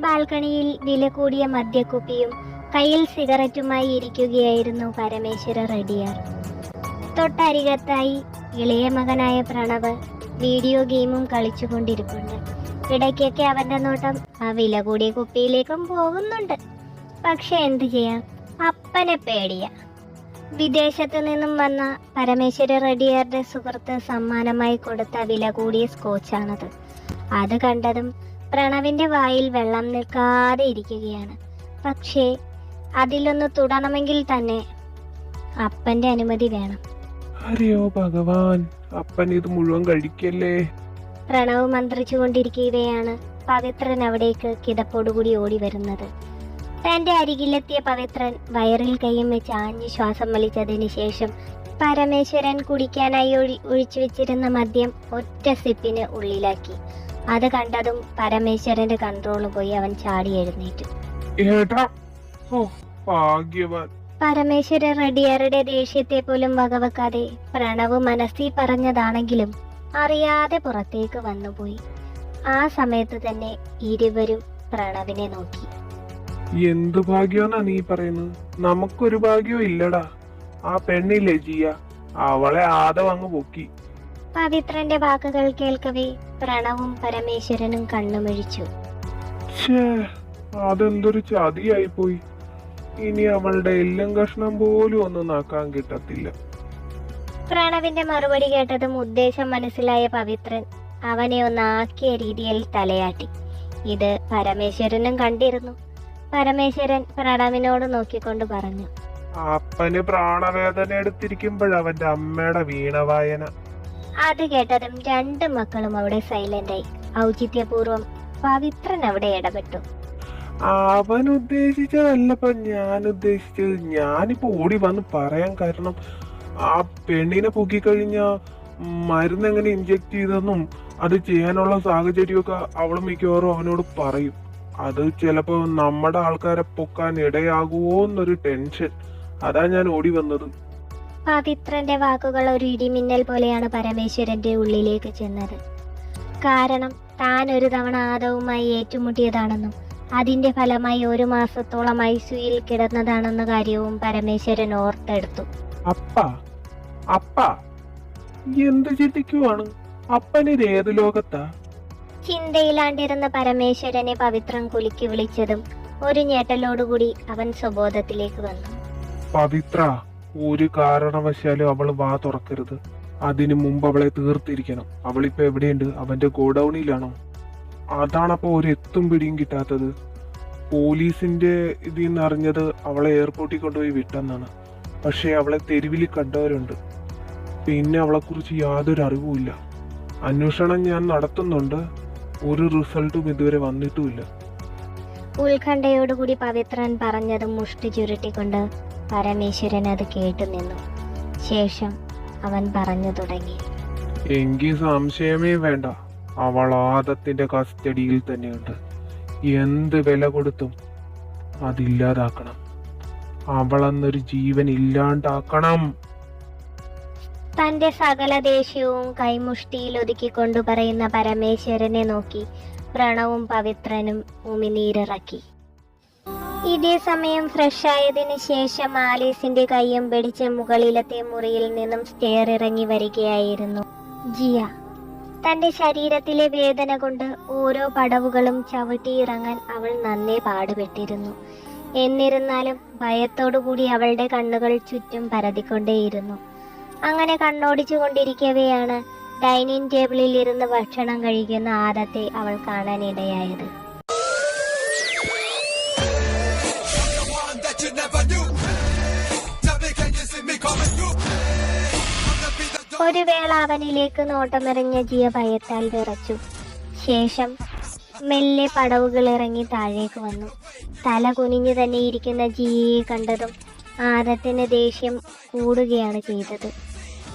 ബാൽക്കണിയിൽ വില കൂടിയ മദ്യക്കുപ്പിയും കയ്യിൽ സിഗരറ്റുമായി ഇരിക്കുകയായിരുന്നു പരമേശ്വര റെഡിയാർ. തൊട്ടരികത്തായി ഇളയ മകനായ പ്രണവ് വീഡിയോ ഗെയിമും കളിച്ചുകൊണ്ടിരിപ്പുണ്ട്. ഇടയ്ക്കൊക്കെ അവന്റെ നോട്ടം ആ വില കൂടിയ കുപ്പിയിലേക്കും പോകുന്നുണ്ട്. പക്ഷെ എന്തു ചെയ്യാം? അപ്പനെ പേടിയ. വിദേശത്തു നിന്നും വന്ന പരമേശ്വര റെഡിയാറുടെ സുഹൃത്ത് സമ്മാനമായി കൊടുത്ത വില കൂടിയ സ്കോച്ചാണത്. അത് കണ്ടതും പ്രണവിന്റെ വായിൽ വെള്ളം നിൽക്കാതെ ഇരിക്കുകയാണ്. പക്ഷേ അതിലൊന്ന് തുടണമെങ്കിൽ തന്നെ അപ്പന്റെ അനുമതി വേണം. അറിയോ ഭഗവാൻ അപ്പൻ ഇത് മുഴുവൻ കഴിക്കല്ലേ? പ്രണവ് മന്ത്രിച്ചുകൊണ്ടിരിക്കുകയാണ്. പവിത്രൻ അവിടേക്ക് കിതപ്പോടുകൂടി ഓടി വരുന്നത് തന്റെ അരികിലെത്തിയ പവിത്രൻ വയറിൽ കൈയും വെച്ച് ആഞ്ഞു ശ്വാസം വലിച്ചതിന് ശേഷം പരമേശ്വരൻ കുടിക്കാനായി ഒഴി ഒഴിച്ചു വെച്ചിരുന്ന മദ്യം ഒറ്റ സിപ്പിന് ഉള്ളിലാക്കി. അത് കണ്ടതും പരമേശ്വരന്റെ കൺട്രോൾ പോയി അവൻ ചാടി എഴുന്നേറ്റു. ഓ ഭാഗ്യവാൻ. പരമേശ്വര റെഡിയാറുടെ ദേഷ്യത്തെ പോലും വകവെക്കാതെ പ്രണവ് മനസ്സിൽ പറഞ്ഞതാണെങ്കിലും അറിയാതെ പുറത്തേക്ക് വന്നുപോയി. ആ സമയത്ത് തന്നെ ഇരുവരും പ്രണവിനെ നോക്കി. എന്ത് ഭാഗ്യമെന്നാ നീ പറയുന്നത്? നമുക്കൊരു ഭാഗ്യവും ഇല്ലടാ. ആ പെണ്ണില്ലേ ജിയ? അവളെ ആദം അങ്ങ് പൊക്കി. പവിത്രന്റെ വാക്കുകൾ കേൾക്കവേ പ്രണവും പരമേശ്വരനും കണ്ണുമൊഴിച്ചു. അതെന്തൊരു ചതിയായി പോയി ഇനി അവളുടെ എല്ലും കഷ്ണം പോലും ഒന്നും നാക്കാൻ കിട്ടത്തില്ല. പ്രണവിന്റെ മറുപടി കേട്ടതും ഉദ്ദേശം മനസ്സിലായ പവിത്രൻ അവനെ ഒന്ന് ആക്കിയ രീതിയിൽ തലയാട്ടി. ഇത് പരമേശ്വരനും കണ്ടിരുന്നു. പരമേശ്വരൻ പ്രണവിനോട് നോക്കിക്കൊണ്ട് പറഞ്ഞു. അപ്പന് പ്രാണവേദന എടുത്തിരിക്കുമ്പോഴവന്റെ അമ്മയുടെ വീണവായന. അത് കേട്ടതും രണ്ട് മക്കളും അവിടെ സൈലന്റ് ആയി. ഔചിത്യപൂർവം പവിത്രൻ അവിടെ ഇടപെട്ടു. അവൻ ഉദ്ദേശിച്ചതല്ലപ്പോ ഞാൻ ഉദ്ദേശിച്ചത് ഞാനിപ്പോ ഓടി വന്ന് പറയാൻ കാരണം ആ പെണ്ണിനെ പൊക്കിക്കഴിഞ്ഞ മരുന്ന് എങ്ങനെ ഇഞ്ചെക്ട് ചെയ്തെന്നും അത് ചെയ്യാനുള്ള സാഹചര്യമൊക്കെ അവൾ മിക്കവാറും അവനോട് പറയും. അത് ചിലപ്പോ നമ്മുടെ ആൾക്കാരെ പൊക്കാൻ ഇടയാകുമോ എന്നൊരു ടെൻഷൻ അതാ ഞാൻ ഓടി വന്നത്. പവിത്രന്റെ വാക്കുകൾ ഒരു ഇടിമിന്നൽ പോലെയാണ് പരമേശ്വരന്റെ ഉള്ളിലേക്ക് ചെന്നത്. കാരണം താൻ ഒരു തവണ ആദവുമായി ഏറ്റുമുട്ടിയതാണെന്നും അതിന്റെ ഫലമായി ഒരു മാസത്തോളം ഐസിയുയിൽ കിടന്നതാണെന്ന കാര്യവും പരമേശ്വരൻ ഓർത്തെടുത്തു. അപ്പ അപ്പ എന്ത് ചിന്തിക്കുവാണ്? അപ്പനിത് ഏത് ലോകത്താ? ചിന്തയിലാണ്ടിരുന്ന പരമേശ്വരനെ പവിത്രം കുലുക്കി വിളിച്ചതും ഒരു ഞെട്ടലോടുകൂടി അവൻ സ്വബോധത്തിലേക്ക് വന്നു. പവിത്ര ഒരു കാരണവശാലും അവൾ വാ തുറക്കരുത്. അതിനു മുമ്പ് അവളെ തീർത്തിരിക്കണം. അവളിപ്പോ എവിടെയുണ്ട്? അവന്റെ ഗോഡൌണിലാണോ? അതാണപ്പോ ഒരു എത്തും പിടിയും കിട്ടാത്തത്. പോലീസിന്റെ ഇതിൽ നിന്ന് അറിഞ്ഞത് അവളെ എയർപോർട്ടിൽ കൊണ്ടുപോയി വിട്ടെന്നാണ്. പക്ഷെ അവളെ തെരുവിൽ കണ്ടവരുണ്ട്. പിന്നെ അവളെ കുറിച്ച് യാതൊരു അറിവുമില്ല അന്വേഷണം ഞാൻ നടത്തുന്നുണ്ട്. ഒരു റിസൾട്ടും ഇതുവരെ വന്നിട്ടുമില്ല. ഉത്കണ്ഠയോടുകൂടി പവിത്രൻ പറഞ്ഞത് മുഷ്ടി ചുരുട്ടിക്കൊണ്ട് പരമേശ്വരൻ അത് കേട്ടു നിന്നു. ശേഷം അവൻ പറഞ്ഞു തുടങ്ങി. എങ്കിൽ സംശയമേ വേണ്ട. അവൾ ആദത്തിന്റെ കസ്റ്റഡിയിൽ തന്നെയുണ്ട്. എന്ത് വില കൊടുത്തും അതില്ലാതാക്കണം. അവളെന്നൊരു ജീവൻ ഇല്ലാണ്ടാക്കണം. തന്റെ സകല ദേഷ്യവും കൈമുഷ്ടിയിൽ ഒതുക്കിക്കൊണ്ടു പറയുന്ന പരമേശ്വരനെ നോക്കി പ്രണവും പവിത്രനും ഉമിനീരിറക്കി ഇതേ സമയം ഫ്രഷ് ആയതിനു ശേഷം ആലീസിന്റെ കൈയും പിടിച്ച് മുകളിലത്തെ മുറിയിൽ നിന്നും സ്റ്റെയർ ഇറങ്ങി വരികയായിരുന്നു. ജിയ തന്റെ ശരീരത്തിലെ വേദന കൊണ്ട് ഓരോ പടവുകളും ചവിട്ടിയിറങ്ങാൻ അവൾ നന്നേ പാടുപെട്ടിരുന്നു. എന്നിരുന്നാലും ഭയത്തോടുകൂടി അവളുടെ കണ്ണുകൾ ചുറ്റും പരതിക്കൊണ്ടേയിരുന്നു. അങ്ങനെ കണ്ണോടിച്ചു കൊണ്ടിരിക്കവെയാണ് ഡൈനിങ് ടേബിളിൽ ഇരുന്ന് ഭക്ഷണം കഴിക്കുന്ന ആദത്തെ അവൾ കാണാനിടയായത്. ഒരു വേള അവനിലേക്ക് നോട്ടമെറിഞ്ഞ ജിയ ഭയത്താൽ വിറച്ചു. ശേഷം മെല്ലെ പടവുകൾ ഇറങ്ങി താഴേക്ക് വന്നു. തല കുനിഞ്ഞു തന്നെ ഇരിക്കുന്ന ജിയയെ കണ്ടതും ആദത്തിന് ദേഷ്യം കൂടുകയാണ് ചെയ്തത്.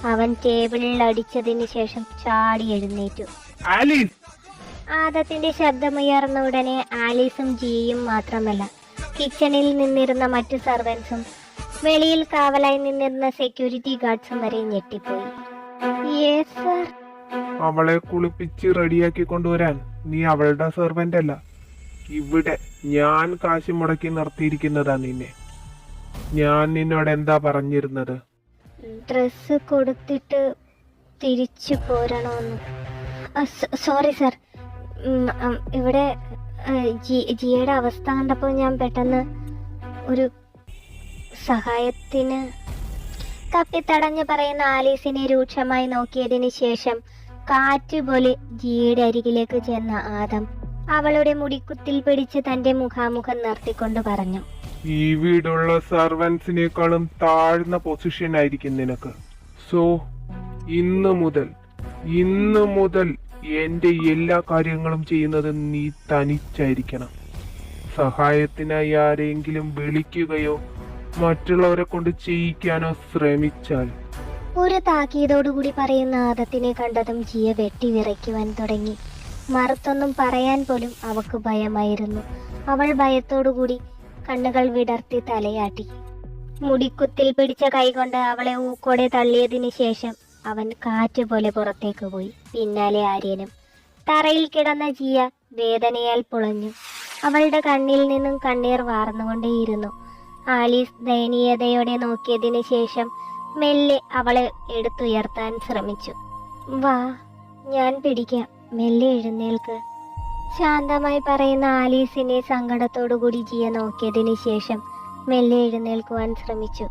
അവൻ ടേബിളിൽ അടിച്ചതിന് ശേഷം ചാടി എഴുന്നേറ്റു. ആദത്തിന്റെ ശബ്ദമുയർന്ന ഉടനെ ആലീസും ജിയയും മാത്രമല്ല കിച്ചണിൽ നിന്നിരുന്ന മറ്റു സർവൻസും വെളിയിൽ കാവലായി നിന്നിരുന്ന സെക്യൂരിറ്റി ഗാർഡ്സും വരെ ഞെട്ടിപ്പോയി. അവളെ കുളിപ്പിച്ച് റെഡിയാക്കി കൊണ്ടുവരാൻ നീ അവളുടെ സെർവന്റ് അല്ല. ഇവിടെ ഞാൻ കാശ് മുടക്കി നിർത്തിയിരിക്കുന്നതാ നിന്നെ. ഞാൻ നിന്നോട് എന്താ പറഞ്ഞിരുന്നത്? ഡ്രസ് കൊടുത്തിട്ട് തിരിച്ചു പോരണോന്ന്. സോറി സർ ഇവിടെ ജിയുടെ അവസ്ഥ കണ്ടപ്പോൾ ഞാൻ പെട്ടെന്ന് ഒരു സഹായത്തിന് കപ്പിത്തടഞ്ഞ് പറയുന്ന ആലീസിനെ രൂക്ഷമായി നോക്കിയതിന് ശേഷം കാറ്റ് പോലെ ജിയയുടെ അരികിലേക്ക് ചെന്ന ആദം അവളുടെ മുടിക്കുത്തിൽ പിടിച്ച് തന്റെ മുഖാമുഖം നിർത്തിക്കൊണ്ട് പറഞ്ഞു. ഈ വീടുള്ള സർവൻസിനേക്കാളും താഴ്ന്ന പൊസിഷൻ ആയിരിക്കും നിനക്ക്. സോ ഇന്ന് മുതൽ ഇന്ന് മുതൽ എന്റെ എല്ലാ കാര്യങ്ങളും ചെയ്യുന്നത് നീ തനിച്ചായിരിക്കണം. സഹായത്തിനായി ആരെങ്കിലും വിളിക്കുകയോ മറ്റുള്ളവരെ കൊണ്ട് ചെയ്യിക്കാനോ ശ്രമിച്ചാൽ. ഒരു താക്കീതോടുകൂടി പറയുന്ന ആദത്തിനെ കണ്ടതും ജിയ വെട്ടി വിറയ്ക്കുവാൻ തുടങ്ങി. മറുത്തൊന്നും പറയാൻ പോലും അവക്ക് ഭയമായിരുന്നു. അവൾ ഭയത്തോടുകൂടി കണ്ണുകൾ വിടർത്തി തലയാട്ടി. മുടിക്കുത്തിൽ പിടിച്ച കൈകൊണ്ട് അവളെ ഊക്കോടെ തള്ളിയതിന് ശേഷം അവൻ കാറ്റ് പോലെ പുറത്തേക്ക് പോയി. പിന്നാലെ ആര്യനും. തറയിൽ കിടന്ന ജിയ വേദനയാൽ പുളഞ്ഞു. അവളുടെ കണ്ണിൽ നിന്നും കണ്ണീർ വാർന്നുകൊണ്ടേയിരുന്നു. ആലീസ് ദയനീയതയോടെ നോക്കിയതിനു ശേഷം മെല്ലെ അവളെ എടുത്തുയർത്താൻ ശ്രമിച്ചു. വാ ഞാൻ പിടിക്കാം. മെല്ലെ എഴുന്നേൽക്ക്. ശാന്തമായി പറയുന്ന ആലീസിനെ സങ്കടത്തോടുകൂടി ജിയ നോക്കിയതിനു ശേഷം മെല്ലെ എഴുന്നേൽക്കുവാൻ ശ്രമിച്ചു.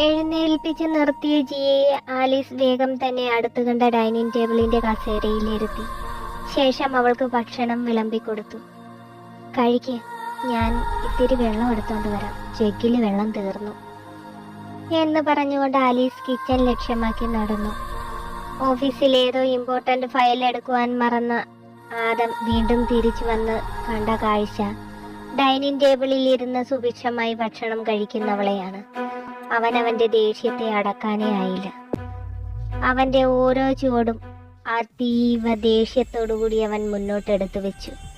എഴുന്നേൽപ്പിച്ച് നിർത്തിയ ജിയയെ ആലീസ് വേഗം തന്നെ അടുത്തു കണ്ട ഡൈനിങ് ടേബിളിന്റെ കസേരയിലിരുത്തി ശേഷം അവൾക്ക് ഭക്ഷണം വിളമ്പിക്കൊടുത്തു. കഴിക്ക്. ഞാൻ ഇത്തിരി വെള്ളം എടുത്തോണ്ട് വരാം. ജഗ്ഗിൽ വെള്ളം തീർന്നു. എന്ന് പറഞ്ഞുകൊണ്ട് ആലീസ് കിച്ചൺ ലക്ഷ്യമാക്കി നടന്നു. ഓഫീസിൽ ഏതോ ഇമ്പോർട്ടന്റ് ഫയൽ എടുക്കുവാൻ മറന്ന ആദം വീണ്ടും തിരിച്ചു വന്ന് കണ്ട കാഴ്ച. ഡൈനിങ് ടേബിളിൽ ഇരുന്ന് സുഭിക്ഷമായി ഭക്ഷണം കഴിക്കുന്നവളെയാണ്. അവൻ അവന്റെ ദേഷ്യത്തെ അടക്കാനേ ആയില്ല. അവന്റെ ഓരോ ചുവടും അതീവ ദേഷ്യത്തോടുകൂടി അവൻ മുന്നോട്ടെടുത്തു വെച്ചു.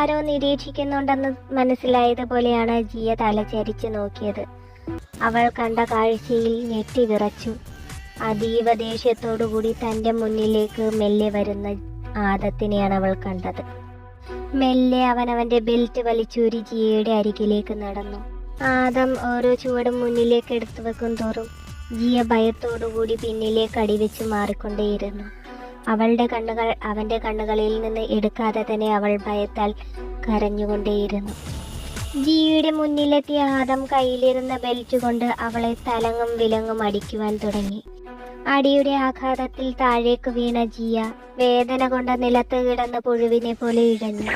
ആരോ നിരീക്ഷിക്കുന്നുണ്ടെന്ന് മനസ്സിലായതുപോലെയാണ് ജിയ തലചരിച്ചു നോക്കിയത്. അവൾ കണ്ട കാഴ്ചയിൽ ഞെട്ടി വിറച്ചു. അതീവ ദേഷ്യത്തോടുകൂടി തന്റെ മുന്നിലേക്ക് മെല്ലെ വരുന്ന ആദത്തിനെയാണ് അവൾ കണ്ടത്. മെല്ലെ അവൻ അവന്റെ ബെൽറ്റ് വലിച്ചൂരി ജിയയുടെ അരികിലേക്ക് നടന്നു. ആദം ഓരോ ചുവടും മുന്നിലേക്ക് എടുത്തു വെക്കും തോറും ജിയ ഭയത്തോടുകൂടി പിന്നിലേക്ക് അടിവെച്ച് മാറിക്കൊണ്ടേയിരുന്നു. അവളുടെ കണ്ണുകൾ അവന്റെ കണ്ണുകളിൽ നിന്ന് എടുക്കാതെ തന്നെ അവൾ ഭയത്താൽ കരഞ്ഞുകൊണ്ടേയിരുന്നു. ജിയുടെ മുന്നിലെത്തിയ ആദം കയ്യിലിരുന്ന ബെൽറ്റ് കൊണ്ട് അവളെ തലങ്ങും വിലങ്ങും അടിക്കുവാൻ തുടങ്ങി. അടിയുടെ ആഘാതത്തിൽ താഴേക്ക് വീണ ജിയ വേദന കൊണ്ട് നിലത്ത് കിടന്ന പുഴുവിനെ പോലെ ഇഴഞ്ഞു.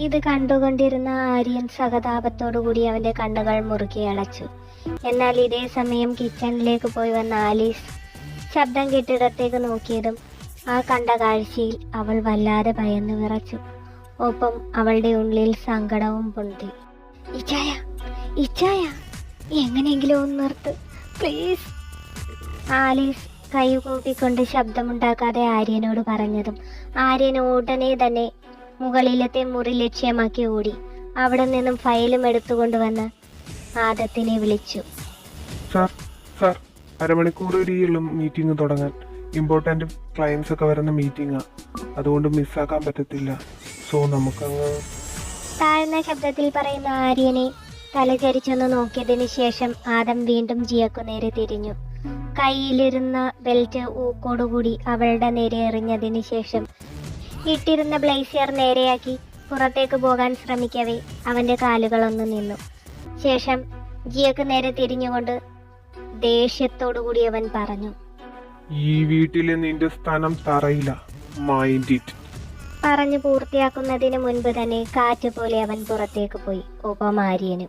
ഇത് കണ്ടുകൊണ്ടിരുന്ന ആര്യൻ സഹതാപത്തോടുകൂടി അവന്റെ കണ്ണുകൾ മുറുക്കി അടച്ചു. എന്നാൽ ഇതേ സമയം കിച്ചണിലേക്ക് പോയി വന്ന ആലീസ് ശബ്ദം കെട്ടിടത്തേക്ക് നോക്കിയതും ആ കണ്ട കാഴ്ചയിൽ അവൾ വല്ലാതെ ഭയന്നു വിറച്ചു. ഒപ്പം അവളുടെ ഉള്ളിൽ സങ്കടവും പൊന്തി. ഇച്ചായ ഇച്ചായ എങ്ങനെയെങ്കിലും ഒന്ന് നിർത്ത് പ്ലീസ് ആലീസ് കൈ കൂപ്പിക്കൊണ്ട് ശബ്ദമുണ്ടാക്കാതെ ആര്യനോട് പറഞ്ഞതും ആര്യൻ ഉടനെ തന്നെ മുകളിലത്തെ മുറി ലക്ഷ്യമാക്കി ഓടി. അവിടെ നിന്നും ഫയലും എടുത്തുകൊണ്ടുവന്ന് ആദത്തിനെ വിളിച്ചു. സാർ സാർ അരമണിക്കൂർ വരെയുള്ള മീറ്റിംഗ് തുടങ്ങാൻ ഇമ്പോർട്ടന്റ് ക്ലയൻസ് ഒക്കെ വരുന്ന മീറ്റിംഗാ അതുകൊണ്ട് മിസ്സാക്കാൻ പറ്റത്തില്ല. സോ നമുക്കങ്ങ് താഴ്ന്ന ശബ്ദത്തിൽ പറയുന്ന ആര്യനെ തലചരിച്ചൊന്ന് നോക്കിയതിന് ശേഷം ആദം വീണ്ടും ജിയക്കു നേരെ തിരിഞ്ഞു. കയ്യിലിരുന്ന ബെൽറ്റ് ഊക്കോടുകൂടി അവളുടെ നേരെ എറിഞ്ഞതിന് ശേഷം ഇട്ടിരുന്ന ബ്ലേസിയർ നേരെയാക്കി പുറത്തേക്ക് പോകാൻ ശ്രമിക്കവേ. അവന്റെ കാലുകളൊന്ന് നിന്നു. ശേഷം ജിയക്ക് നേരെ തിരിഞ്ഞുകൊണ്ട് ദേഷ്യത്തോടുകൂടി അവൻ പറഞ്ഞു ഈ വീട്ടിലെ നിന്റെ സ്ഥാനം തറയില്ല മൈൻഡ് ഇറ്റ് പറഞ്ഞു പൂർത്തിയാക്കുന്നതിന് മുൻപ് തന്നെ കാറ്റ് പോലെ അവൻ പുറത്തേക്ക് പോയി ഉപമാരിയനും.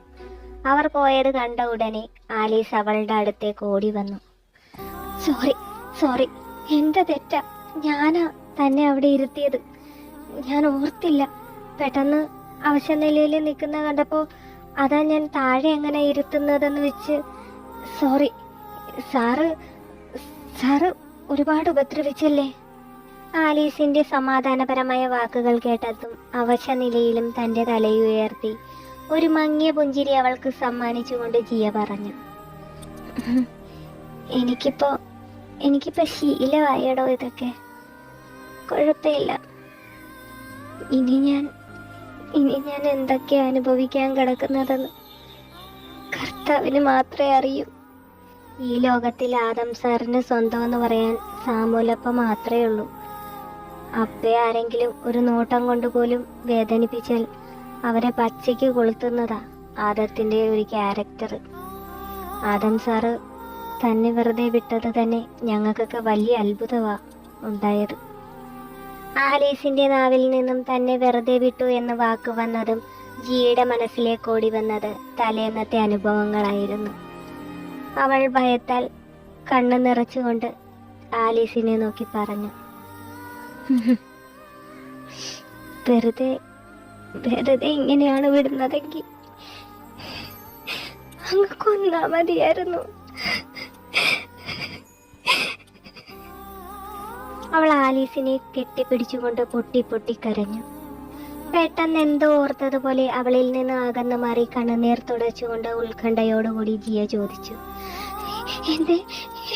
അവർ പോയത് കണ്ട ഉടനെ ആലീസ് അവളുടെ അടുത്തേക്ക് ഓടി വന്നു. സോറി സോറി എന്റെ തെറ്റ? ഞാനാ തന്നെ അവിടെ ഇരുത്തിയത്. ഞാൻ ഓർത്തില്ല. പെട്ടെന്ന് അവശനിലയിൽ നിൽക്കുന്ന കണ്ടപ്പോൾ അതാ ഞാൻ താഴെ എങ്ങനെ ഇരുത്തുന്നതെന്ന് വെച്ച് സോറി സാറ് സാറ് ഒരുപാട് ഉപദ്രവിച്ചല്ലേ? ആലീസിന്റെ സമാധാനപരമായ വാക്കുകൾ കേട്ടതും അവശ നിലയിലും തന്റെ തലയുയർത്തി ഒരു മങ്ങിയ പുഞ്ചിരി അവൾക്ക് സമ്മാനിച്ചുകൊണ്ട് ജിയ പറഞ്ഞു. എനിക്കിപ്പോ എനിക്കിപ്പോ ശീലമായടോ ഇതൊക്കെ. കുഴപ്പമില്ല. ഇനി ഞാൻ ഇനി ഞാൻ എന്തൊക്കെ അനുഭവിക്കാൻ കിടക്കുന്നതെന്ന് കർത്താവിന് മാത്രമേ അറിയൂ. ഈ ലോകത്തിൽ ആദം സാറിന് സ്വന്തം എന്ന് പറയാൻ സാമൂലപ്പ മാത്രമേ ഉള്ളൂ. അപ്പയെ ആരെങ്കിലും ഒരു നോട്ടം കൊണ്ടുപോലും വേദനിപ്പിച്ചാൽ അവരെ പച്ചയ്ക്ക് കൊളുത്തുന്നതാ ആദത്തിന്റെ ഒരു ക്യാരക്ടർ ആദം സാറ് തന്നെ വെറുതെ വിട്ടത് തന്നെ ഞങ്ങൾക്കൊക്കെ വലിയ അത്ഭുതമാണ് ഉണ്ടായത്. ആലീസിന്റെ നാവിൽ നിന്നും തന്നെ വെറുതെ വിട്ടു എന്ന വാക്ക് വന്നതും ജിയുടെ മനസ്സിലേക്ക് ഓടി വന്നത് തലേന്നത്തെ അനുഭവങ്ങളായിരുന്നു. അവൾ ഭയത്താൽ കണ്ണു നിറച്ചുകൊണ്ട് ആലീസിനെ നോക്കി പറഞ്ഞു. വെറുതെ വെറുതെ ഇങ്ങനെയാണ് വിടുന്നതെങ്കിൽ അങ്ങ് കൊന്നാ മതിയായിരുന്നു. അവൾ ആലീസിനെ കെട്ടിപ്പിടിച്ചുകൊണ്ട് പൊട്ടി പൊട്ടി കരഞ്ഞു. പെട്ടെന്ന് എന്തോ ഓർത്തതുപോലെ അവളിൽ നിന്ന് അകന്നു മാറി കണ്ണുനീർ തുടച്ചുകൊണ്ട് ഉത്കണ്ഠയോടുകൂടി ജിയ ചോദിച്ചു എന്റെ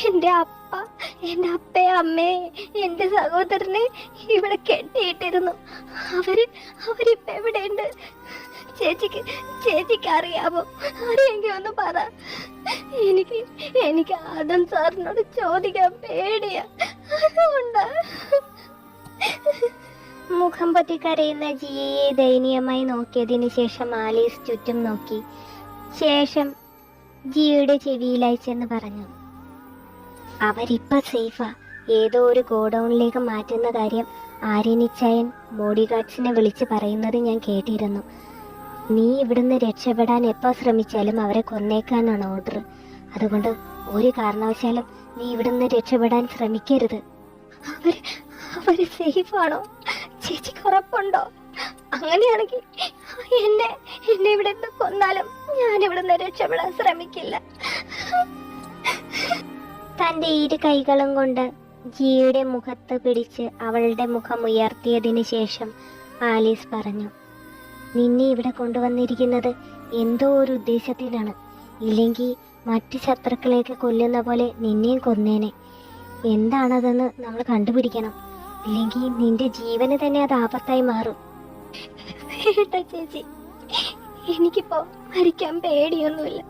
എന്റെ അപ്പ എന്റെ അപ്പയെ അമ്മയെ എന്റെ സഹോദരനെ ഇവിടെ കെട്ടിയിട്ടിരുന്നു. അവർ അവരിപ്പ എവിടെയുണ്ട്? ചേച്ചിക്ക് ചേച്ചിക്ക് അറിയാമോ അറിയെങ്കിൽ ഒന്ന് പറ. എനിക്ക് എനിക്ക് ആദം സാറിനോട് ചോദിക്കാൻ പേടിയാ. മുഖം പൊത്തി കരയുന്ന ജിയയെ ദയനീയമായി നോക്കിയതിന് ശേഷം ആലീസ് ചുറ്റും നോക്കി. ശേഷം ജിയുടെ ചെവിയിലായി ചെന്ന് പറഞ്ഞു. അവരിപ്പ സേഫാ. ഏതോ ഒരു ഗോഡൌണിലേക്ക് മാറ്റുന്ന കാര്യം ആര്യനിച്ചായൻ ബോഡി ഗാർഡ്സിനെ വിളിച്ച് പറയുന്നത് ഞാൻ കേട്ടിരുന്നു. നീ ഇവിടുന്ന് രക്ഷപ്പെടാൻ എപ്പോ ശ്രമിച്ചാലും അവരെ കൊന്നേക്കാനാണ് ഓർഡർ അതുകൊണ്ട് ഒരു കാരണവശാലും നീ ഇവിടുന്ന് രക്ഷപ്പെടാൻ ശ്രമിക്കരുത്. അവർ അവർ സേഫ് ആണോ? ചേച്ചിക്ക് ഉറപ്പുണ്ടോ? അങ്ങനെയാണെങ്കിൽ എന്നെ എന്നെ ഇവിടെ കൊന്നാലും ഞാൻ ഇവിടുന്ന് രക്ഷപ്പെടാൻ ശ്രമിക്കില്ല. തന്റെ ഇരു കൈകളും കൊണ്ട് ജിയുടെ മുഖത്ത് പിടിച്ച് അവളുടെ മുഖം ഉയർത്തിയതിനു ശേഷം ആലീസ് പറഞ്ഞു നിന്നെ ഇവിടെ കൊണ്ടുവന്നിരിക്കുന്നത് എന്തോ ഒരു ഉദ്ദേശത്തിനാണ്. ഇല്ലെങ്കിൽ മറ്റ് ശത്രുക്കളെയൊക്കെ കൊല്ലുന്ന പോലെ നിന്നെയും കൊന്നേനെ. എന്താണതെന്ന് നമ്മൾ കണ്ടുപിടിക്കണം. ഇല്ലെങ്കിൽ നിന്റെ ജീവന് തന്നെ അത് ആപത്തായി മാറും. ചേച്ചി എനിക്കിപ്പോ മരിക്കാൻ പേടിയൊന്നുമില്ല.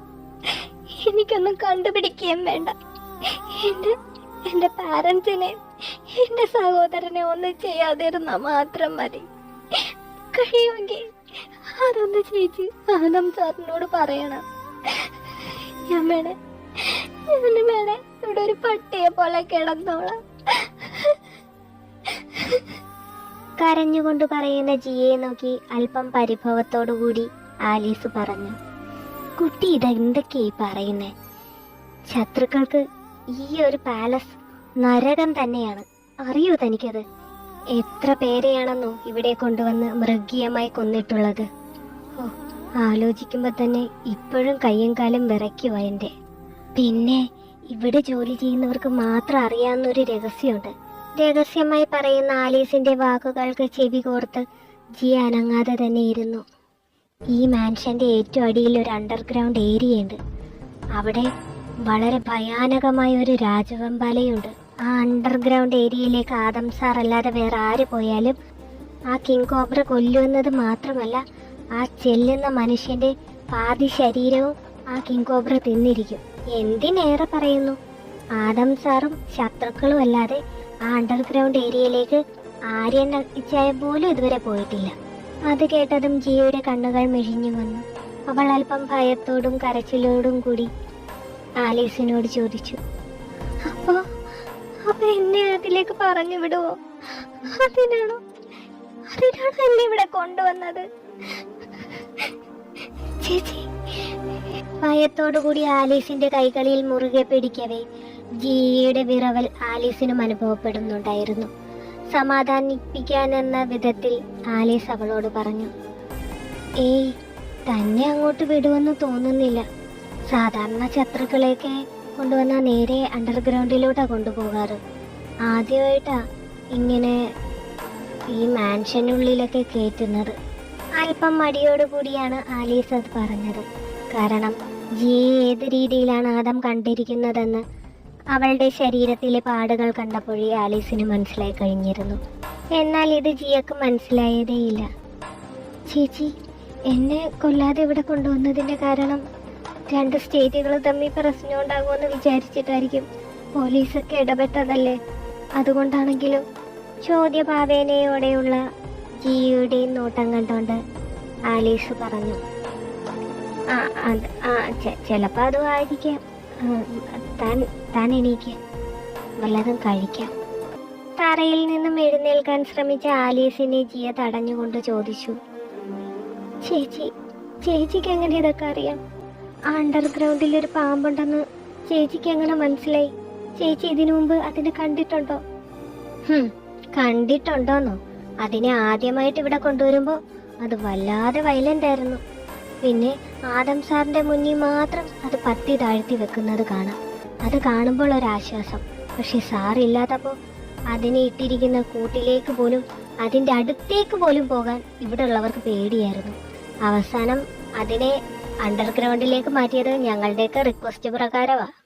എനിക്കൊന്നും കണ്ടുപിടിക്കുകയും വേണ്ട. എന്റെ പാരൻസിനെ എന്റെ സഹോദരനെ ഒന്നും ചെയ്യാതിരുന്ന മാത്രം മതി. കഴിയുമെങ്കിൽ അതൊന്ന് ചേച്ചി സഹനം സാറിനോട് പറയണം. ഞാൻ വേണേ ഞാൻ വേണേ ഇവിടെ ഒരു പട്ടിയെ പോലെ കിടന്നോളാം. കരഞ്ഞുകൊണ്ട് പറയുന്ന ജിയെ നോക്കി അല്പം പരിഭവത്തോടുകൂടി ആലീസ് പറഞ്ഞു കുട്ടി ഇതെന്തൊക്കെയായി പറയുന്നേ? ശത്രുക്കൾക്ക് ഈ ഒരു പാലസ് നരകം തന്നെയാണ്. അറിയൂ തനിക്കത്? എത്ര പേരെയാണെന്നോ ഇവിടെ കൊണ്ടുവന്ന് മൃഗീയമായി കൊന്നിട്ടുള്ളത്. ഓ ആലോചിക്കുമ്പോ തന്നെ ഇപ്പോഴും കയ്യും കാലും വിറയ്ക്കുവാ എന്റെ പിന്നെ ഇവിടെ ജോലി ചെയ്യുന്നവർക്ക് മാത്രം അറിയാവുന്ന ഒരു രഹസ്യമുണ്ട്. രഹസ്യമായി പറയുന്ന ആലീസിന്റെ വാക്കുകൾക്ക് ചെവി കോർത്ത് ജി അനങ്ങാതെ തന്നെ ഇരുന്നു. ഈ മാൻഷന്റെ ഏറ്റവും അടിയിൽ ഒരു അണ്ടർഗ്രൗണ്ട് ഏരിയ ഉണ്ട് അവിടെ വളരെ ഭയാനകമായ ഒരു രാജവെമ്പാലയുണ്ട്. ആ അണ്ടർഗ്രൗണ്ട് ഏരിയയിലേക്ക് ആദം സാർ അല്ലാതെ വേറെ ആര് പോയാലും ആ കിങ് കോബ്ര കൊല്ലുന്നത് മാത്രമല്ല ആ ചെല്ലുന്ന മനുഷ്യന്റെ പാതി ശരീരവും ആ കിങ് കോബ്ര തിന്നിരിക്കും. എന്തിനേറെ പറയുന്നു? ആദം സാറും ശത്രുക്കളും അല്ലാതെ ആ അണ്ടർഗ്രൗണ്ട് ഏരിയയിലേക്ക് ആര്യൻ ഇച്ചായ പോലും ഇതുവരെ പോയിട്ടില്ല. അത് കേട്ടതും ജിയയുടെ കണ്ണുകൾ മിഴിഞ്ഞു വന്നു. അവൾ അല്പം ഭയത്തോടും കരച്ചിലോടും കൂടി ആലീസിനോട് ചോദിച്ചു അപ്പോ അപ്പൊ എന്നെ അതിലേക്ക് പറഞ്ഞു വിടുവോ? അതിനാണോ അതിനാണോ എന്നെ ഇവിടെ കൊണ്ടുവന്നത്? ചേച്ചി. ഭയത്തോടു കൂടി ആലീസിന്റെ കൈകളിൽ മുറുകെ പിടിക്കവേ ജിയുടെ വിറവൽ ആലീസിനും അനുഭവപ്പെടുന്നുണ്ടായിരുന്നു. സമാധാനിപ്പിക്കാനെന്ന വിധത്തിൽ ആലീസ് അവളോട് പറഞ്ഞു ഏയ് തന്നെ അങ്ങോട്ട് വിടുമെന്ന് തോന്നുന്നില്ല. സാധാരണ ശത്രുക്കളെയൊക്കെ കൊണ്ടുവന്നാൽ നേരെ അണ്ടർഗ്രൗണ്ടിലോട്ടാണ് കൊണ്ടുപോകാറ്. ആദ്യമായിട്ടാ ഇങ്ങനെ ഈ മാൻഷനുള്ളിലൊക്കെ കയറ്റുന്നത് അല്പം മടിയോടുകൂടിയാണ് ആലീസ് അത് പറഞ്ഞത്. കാരണം ജിയെ ഏത് രീതിയിലാണ് ആദം കണ്ടിരിക്കുന്നതെന്ന് അവളുടെ ശരീരത്തിലെ പാടുകൾ കണ്ടപ്പോഴേ ആലീസിന് മനസ്സിലായി കഴിഞ്ഞിരുന്നു. എന്നാൽ ഇത് ജിയക്ക് മനസ്സിലായതേയില്ല ചേച്ചി എന്നെ കൊല്ലാതെ ഇവിടെ കൊണ്ടുവന്നതിന്റെ കാരണം രണ്ട് സ്റ്റേറ്റുകൾ തമ്മിൽ പ്രശ്നമുണ്ടാകുമെന്ന് വിചാരിച്ചിട്ടായിരിക്കും പോലീസൊക്കെ ഇടപെട്ടതല്ലേ? അതുകൊണ്ടാണെങ്കിലും ചോദ്യഭാവേനയോടെയുള്ള ജിയുടെ നോട്ടം കണ്ടോണ്ട് ആലീസ് പറഞ്ഞു. ആ ആ ചിലപ്പോൾ ചിലപ്പോ അതും ആയിരിക്കാം താൻ താൻ എനിക്ക് വല്ലതും കഴിക്കാം. തറയിൽ നിന്നും എഴുന്നേൽക്കാൻ ശ്രമിച്ച ആലീസിനെ ജിയ തടഞ്ഞുകൊണ്ട് ചോദിച്ചു. ചേച്ചി ചേച്ചിക്ക് എങ്ങനെ ഇതൊക്കെ അറിയാം? അണ്ടർഗ്രൗണ്ടിൽ ഒരു പാമ്പുണ്ടെന്ന് ചേച്ചിക്ക് എങ്ങനെ മനസ്സിലായി? ചേച്ചി ഇതിനു മുമ്പ് അതിനെ കണ്ടിട്ടുണ്ടോ? കണ്ടിട്ടുണ്ടോന്നോ? അതിനെ ആദ്യമായിട്ട് ഇവിടെ കൊണ്ടുവരുമ്പോൾ അത് വല്ലാതെ വയലന്റ് ആയിരുന്നു. പിന്നെ ആദം സാറിന്റെ മുന്നിൽ മാത്രം അത് പത്തി താഴ്ത്തി വെക്കുന്നത് കാണാം. അത് കാണുമ്പോൾ ഒരാശ്വാസം. പക്ഷെ സാറില്ലാത്തപ്പോൾ അതിനെ ഇട്ടിരിക്കുന്ന കൂട്ടിലേക്ക് പോലും അതിന്റെ അടുത്തേക്ക് പോലും പോകാൻ ഇവിടെ ഉള്ളവർക്ക് പേടിയായിരുന്നു. അവസാനം അതിനെ അണ്ടർഗ്രൗണ്ടിലേക്ക് മാറ്റിയത് ഞങ്ങളുടെയൊക്കെ റിക്വസ്റ്റ് പ്രകാരമാണ്